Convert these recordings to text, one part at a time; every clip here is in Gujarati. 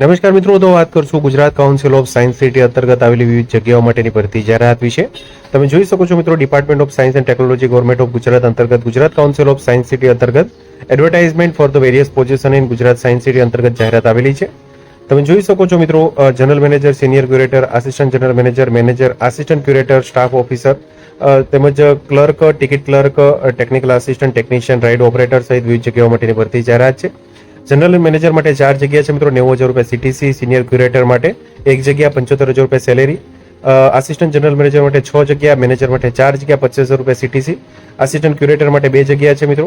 નમસ્કાર મિત્રો, તો વાત કરશું Gujarat council of science city અંતર્ગત આવેલી વિવિધ જગ્યાઓ માટેની ભરતી જાહેરાત વિશે. તમે જોઈ શકો છો મિત્રો department of science and technology government of Gujarat અંતર્ગત Gujarat council of science city અંતર્ગત advertisement for the various position in Gujarat science city અંતર્ગત જાહેરાત આવેલી છે. તમે જોઈ શકો છો મિત્રો general manager senior curator assistant general manager manager assistant curator staff officer તેમજ clerk ticket clerk technical assistant technician ride operator સહિત વિવિધ જગ્યાઓ માટેની ભરતી જાહેરાત છે. જનરલ મેનેજર માટે ચાર જગ્યા છે મિત્રો, નેવું હજાર રૂપિયા સીટીસી સિનિયર ક્યુરેટર માટે એક જગ્યા પંચોતેર હજાર રૂપિયા સેલેરી આસિસ્ટન્ટ જનરલ મેનેજર માટે છ જગ્યા મેનેજર માટે ચાર જગ્યા, પચીસ હજાર રૂપિયા સીટીસી આસિસ્ટન્ટ ક્યુરેટર માટે બે જગ્યા છે મિત્રો.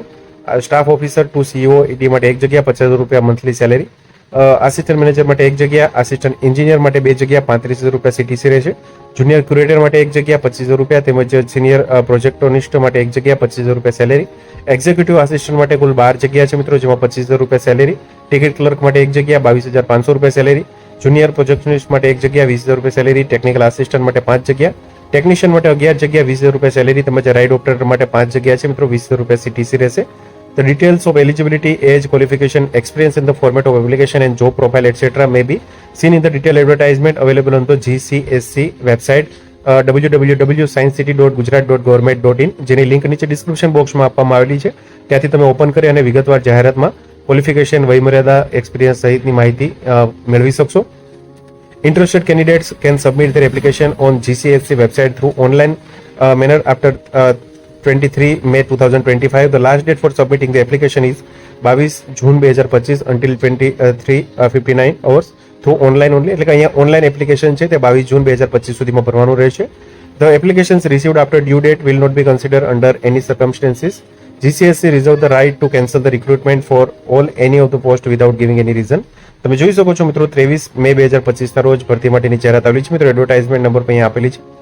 Staff officer to CO at માટે એક જગ્યા, પચાસ હજાર રૂપિયા મંથલી સેલેરી આસિસ્ટન્ટ મેનેજર માટે એક જગ્યા, આસિસ્ટન્ટ એન્જિનિયર માટે બે જગ્યા, પાંત્રીસ હજાર રૂપિયા સીટીસી રહેશે. જુનિયર ક્યુરેટર માટે એક જગ્યા, પચીસ હજાર રૂપિયા, તેમજ સિનિયર પ્રોજેક્ટોનિસ્ટ માટે એક જગ્યા, પચીસ હજાર રૂપિયા સેલેરી એક્ઝિક્યુટિવ આસિસ્ટન્ટ માટે કુલ બાર જગ્યા છે મિત્રો, જેમાં પચીસ હજાર રૂપિયા સેલેરી ટિકિટ ક્લર્ક માટે એક જગ્યા, બાવીસ હજાર પાંચસો રૂપિયા સેલેરી જુનિયર પ્રોજેક્ટનિસ્ટ માટે એક જગ્યા, વીસ હજાર રૂપિયા સેલેરી ટેકનિકલ આસિસ્ટન્ટ માટે પાંચ જગ્યા. ટેકનિશિયન માટે અગિયાર જગ્યા, વીસ હજાર રૂપિયા સેલેરી તેમજ રાઇડ ઓપરેટર માટે પાંચ જગ્યા છે મિત્રો, વીસ હજાર રૂપિયા સીટીસી રહેશે. The details of eligibility, age, qualification, experience in the format of application and job profile, etc. may be seen in the detailed advertisement available on the GCSC website uh, www.sciencecity.gujarat.government.in જેની લિંક નીચે ડિસ્ક્રિપ્શન બોક્સમાં આપવામાં આવેલી છે ત્યાંથી તમે ઓપન કરી અને વિગતવાર જાહેરાતમાં ક્વોલિફિકેશન વયમર્યાદા એક્સપિરિયન્સ સહિતની માહિતી મેળવી શકશો interested candidates can submit their application on GCSC website through online manner uh, 23 May 2025. The last date for submitting the application is 22 June બે હજાર પચીસ uh, twenty three fifty nine hours through online only એટલે કે અહીંયા ઓનલાઈન એપ્લિકેશન છે તે બાવીસ જૂન બે હજાર પચીસ સુધીમાં ભરવાનું રહેશે. The applications received after due date will not be consider under any circumstances GCSC reserve the right to cancel the recruitment for all any of the post without giving any reason તમે જોઈ શકો છો મિત્રો ત્રેવીસ મે બે હજાર પચીસના રોજ ભરતી માટેની જાહેરાત આવેલી છે. મિત્રો એડવર્ટાઇઝમેન્ટ નંબર પણ અહીંયા આપેલી છે.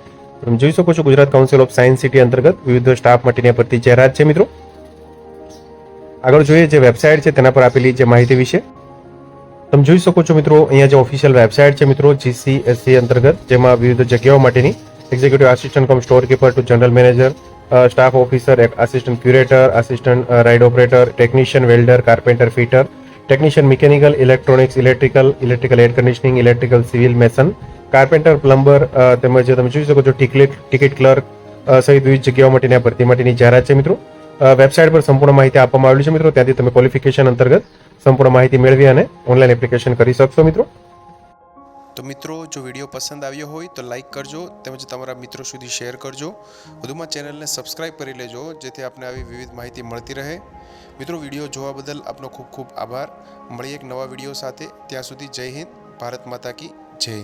તમે જોઈ શકો છો Gujarat council of science city અંતર્ગત વિવિધ સ્ટાફ માટેની આ ભરતી જાહેરાત છે મિત્રો? આગળ જોઈએ જે વેબસાઇટ છે તેના પર આપેલી જે માહિતી વિશે. તમે જોઈ શકો છો મિત્રો, અહીંયા જે ઓફિશિયલ વેબસાઇટ છે મિત્રો જીસીએસસી અંતર્ગત, જેમાં વિવિધ જગ્યાઓ માટેની executive assistant cum store keeper to general manager staff officer assistant curator assistant ride operator technician welder carpenter fitter technician mechanical electronics electrical electrical air conditioning electrical civil mason carpenter, plumber તેમજ તમે જોઈ શકો છો ટિકિટ ટિકિટ ક્લર્ક સહિત વિવિધ જગ્યાઓ માટેની આ ભરતી માટેની જાહેરાત છે મિત્રો. વેબસાઇટ પર સંપૂર્ણ માહિતી આપવામાં આવેલી છે મિત્રો. ત્યાંથી તમે ક્વોલિફિકેશન અંતર્ગત સંપૂર્ણ માહિતી મેળવી અને ઓનલાઈન એપ્લિકેશન કરી શકશો મિત્રો. તો મિત્રો, જો વીડિયો પસંદ આવ્યો હોય તો લાઇક કરજો તેમજ તમારા મિત્રો સુધી શેર કરજો. વધુમાં ચેનલને સબસ્ક્રાઇબ કરી લેજો, જેથી આપને આવી વિવિધ માહિતી મળતી રહે. મિત્રો, વીડિયો જોવા બદલ આપનો ખૂબ ખૂબ આભાર. મળીએ એક નવા વીડિયો સાથે. ત્યાં સુધી જય હિન્દ, ભારત માતા કી જય.